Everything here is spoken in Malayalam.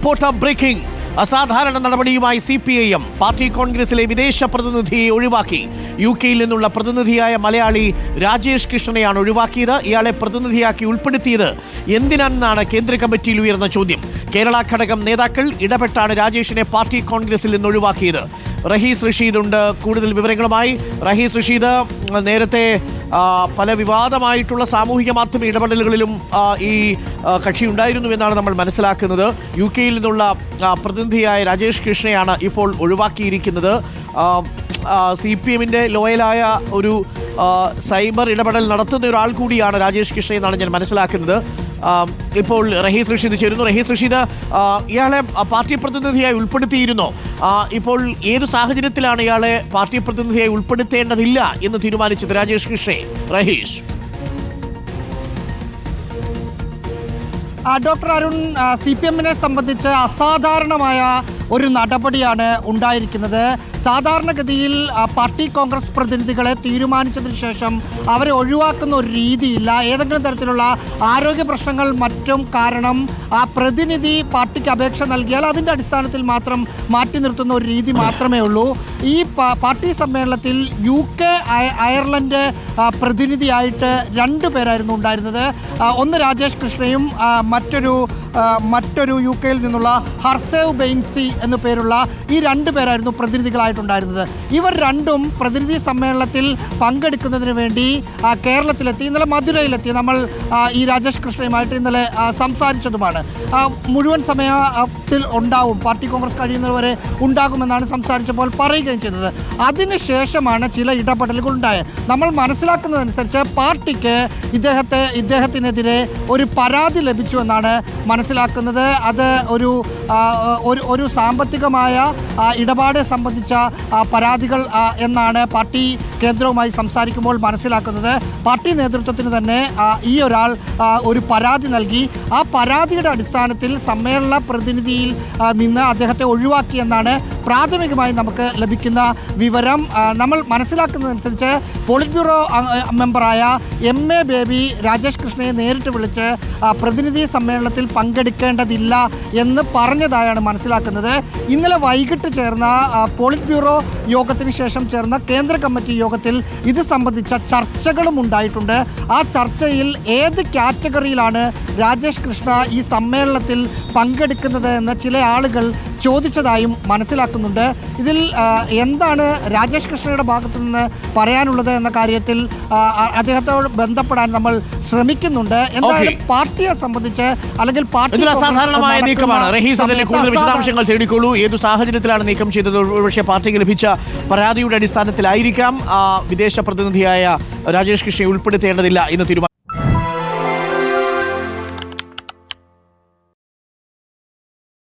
റിപ്പോർട്ടർ ബ്രേക്കിംഗ് അസാധാരണ നടപടിയുമായി C P I M party കോൺഗ്രസിലെ വിദേശ പ്രതിനിധിയെ ഒഴിവാക്കി. യു കെയിൽ നിന്നുള്ള പ്രതിനിധിയായ മലയാളി രാജേഷ് കൃഷ്ണനെയാണ് ഒഴിവാക്കിയത്. ഇയാളെ പ്രതിനിധിയാക്കി ഉൾപ്പെടുത്തിയത് എന്തിനാണെന്നാണ് കേന്ദ്ര കമ്മിറ്റിയിൽ ഉയർന്ന ചോദ്യം. കേരള ഘടകം നേതാക്കൾ ഇടപെട്ടാണ് രാജേഷിനെ പാർട്ടി കോൺഗ്രസിൽ നിന്ന് ഒഴിവാക്കിയത്. റഹീസ് റഷീദ് ഉണ്ട്. കൂടുതൽ വിവരങ്ങളുമായി റഹീസ് റഷീദ് നേരത്തെ പല വിവാദമായിട്ടുള്ള സാമൂഹിക മാധ്യമ ഇടപെടലുകളിലും ഈ കക്ഷി ഉണ്ടായിരുന്നു എന്നാണ് നമ്മൾ മനസ്സിലാക്കുന്നത്. യു കെയിൽ നിന്നുള്ള പ്രതിനിധിയായ രാജേഷ് കൃഷ്ണയാണ് ഇപ്പോൾ ഒഴിവാക്കിയിരിക്കുന്നത്. സി പി എമ്മിന്റെ ലോയലായ ഒരു സൈബർ ഇടപെടൽ നടത്തുന്ന ഒരാൾ കൂടിയാണ് രാജേഷ് കൃഷ്ണ എന്നാണ് ഞാൻ മനസ്സിലാക്കുന്നത്. ഇപ്പോൾ റഹീസ് റഷീദ് ചേരുന്നു. റഹീസ് റഷീദ് ഇയാളെ പാർട്ടി പ്രതിനിധിയായി ഉൾപ്പെടുത്തിയിരുന്നോ. ഇപ്പോൾ ഏത് സാഹചര്യത്തിലാണ് ഇയാളെ പാർട്ടി പ്രതിനിധിയായി ഉൾപ്പെടുത്തേണ്ടതില്ല എന്ന് തീരുമാനിച്ചത് Rajesh കൃഷ്ണയെ Rahish. Doctor Arun C P എമ്മിനെ സംബന്ധിച്ച് അസാധാരണമായ ഒരു നടപടിയാണ് ഉണ്ടായിരിക്കുന്നത്. സാധാരണഗതിയിൽ പാർട്ടി കോൺഗ്രസ് പ്രതിനിധികളെ തീരുമാനിച്ചതിന് ശേഷം അവരെ ഒഴിവാക്കുന്ന ഒരു രീതിയില്ല. ഏതെങ്കിലും തരത്തിലുള്ള ആരോഗ്യ പ്രശ്നങ്ങൾ മറ്റും കാരണം ആ പ്രതിനിധി പാർട്ടിക്ക് അപേക്ഷ നൽകിയാൽ അതിന്റെ അടിസ്ഥാനത്തിൽ മാത്രം മാറ്റി നിർത്തുന്ന ഒരു രീതി മാത്രമേ ഉള്ളൂ. ഈ പാർട്ടി സമ്മേളനത്തിൽ യു കെ അയർലൻഡ് പ്രതിനിധിയായിട്ട് രണ്ടു പേരായിരുന്നു ഉണ്ടായിരുന്നത്. ഒന്ന് രാജേഷ് കൃഷ്ണയും മറ്റൊരു മറ്റൊരു യു കെയിൽ നിന്നുള്ള ഹർസേവ് ബെയിൻസി എന്നു പേരുള്ള ഈ രണ്ട് പേരായിരുന്നു പ്രതിനിധികളായിട്ടുണ്ടായിരുന്നത്. ഇവർ രണ്ടും പ്രതിനിധി സമ്മേളനത്തിൽ പങ്കെടുക്കുന്നതിന് വേണ്ടി കേരളത്തിലെത്തി ഇന്നലെ മധുരയിലെത്തി. നമ്മൾ ഈ രാജേഷ് കൃഷ്ണയുമായിട്ട് ഇന്നലെ സംസാരിച്ചതുമാണ്. മുഴുവൻ സമയത്തിൽ ഉണ്ടാവും പാർട്ടി കോൺഗ്രസ് കഴിയുന്നവരെ ഉണ്ടാകുമെന്നാണ് സംസാരിച്ചപ്പോൾ പറയുകയും ചെയ്തത്. അതിനുശേഷമാണ് ചില ഇടപെടലുകൾ ഉണ്ടായത് നമ്മൾ മനസ്സിലാക്കുന്നതനുസരിച്ച് പാർട്ടിക്ക് ഇദ്ദേഹത്തെ ഇദ്ദേഹത്തിനെതിരെ ഒരു പരാതി ലഭിച്ചു എന്നാണ് മനസ്സിലാക്കുന്നത്. അത് ഒരു ഒരു സാമ്പത്തികമായ ഇടപാടെ സംബന്ധിച്ച പരാതികൾ എന്നാണ് പാർട്ടി കേന്ദ്രവുമായി സംസാരിക്കുമ്പോൾ മനസ്സിലാക്കുന്നത്. പാർട്ടി നേതൃത്വത്തിന് തന്നെ ഈ ഒരാൾ ഒരു പരാതി നൽകി. ആ പരാതിയുടെ അടിസ്ഥാനത്തിൽ സമ്മേളന പ്രതിനിധിയിൽ നിന്ന് അദ്ദേഹത്തെ ഒഴിവാക്കിയെന്നാണ് പ്രാഥമികമായി നമുക്ക് ലഭിക്കുന്ന വിവരം. നമ്മൾ മനസ്സിലാക്കുന്നതനുസരിച്ച് പോളിറ്റ് ബ്യൂറോ മെമ്പറായ എം എ ബേബി രാജേഷ് കൃഷ്ണയെ നേരിട്ട് വിളിച്ച് പ്രതിനിധി സമ്മേളനത്തിൽ പങ്കെടുക്കേണ്ടതില്ല എന്ന് പറഞ്ഞതായാണ് മനസ്സിലാക്കുന്നത്. ഇന്നലെ വൈകിട്ട് ചേർന്ന പോളിറ്റ് ബ്യൂറോ യോഗത്തിന് ശേഷം ചേർന്ന കേന്ദ്ര കമ്മിറ്റി യോഗത്തിൽ ഇത് സംബന്ധിച്ച ചർച്ചകളും ഉണ്ടായിട്ടുണ്ട്. ആ ചർച്ചയിൽ ഏത് കാറ്റഗറിയിലാണ് രാജേഷ് കൃഷ്ണ ഈ സമ്മേളനത്തിൽ പങ്കെടുക്കുന്നത് എന്ന് ചില ആളുകൾ ചോദിച്ചതായും മനസ്സിലാക്കുന്നുണ്ട്. ഇതിൽ എന്താണ് രാജേഷ് കൃഷ്ണയുടെ ഭാഗത്തു നിന്ന് പറയാനുള്ളത് എന്ന കാര്യത്തിൽ അദ്ദേഹത്തോട് ബന്ധപ്പെടാൻ നമ്മൾ ശ്രമിക്കുന്നുണ്ട്. എന്തായാലും. പാർട്ടിയെ സംബന്ധിച്ച് അല്ലെങ്കിൽ പാർട്ടി അസാധാരണമായ നീക്കമാണ്. റഹീസ് അതിലെ കൂടുതൽ വിശദാംശങ്ങൾ തേടിക്കോളൂ ഏതു സാഹചര്യത്തിലാണ് നീക്കം ചെയ്തത്? ഒരുപക്ഷെ പാർട്ടിക്ക് ലഭിച്ച പരാതിയുടെ അടിസ്ഥാനത്തിലായിരിക്കാം. വിദേശ പ്രതിനിധിയായ രാജേഷ് കൃഷ്ണയെ ഉൾപ്പെടുത്തേണ്ടതില്ല എന്ന് തീരുമാനം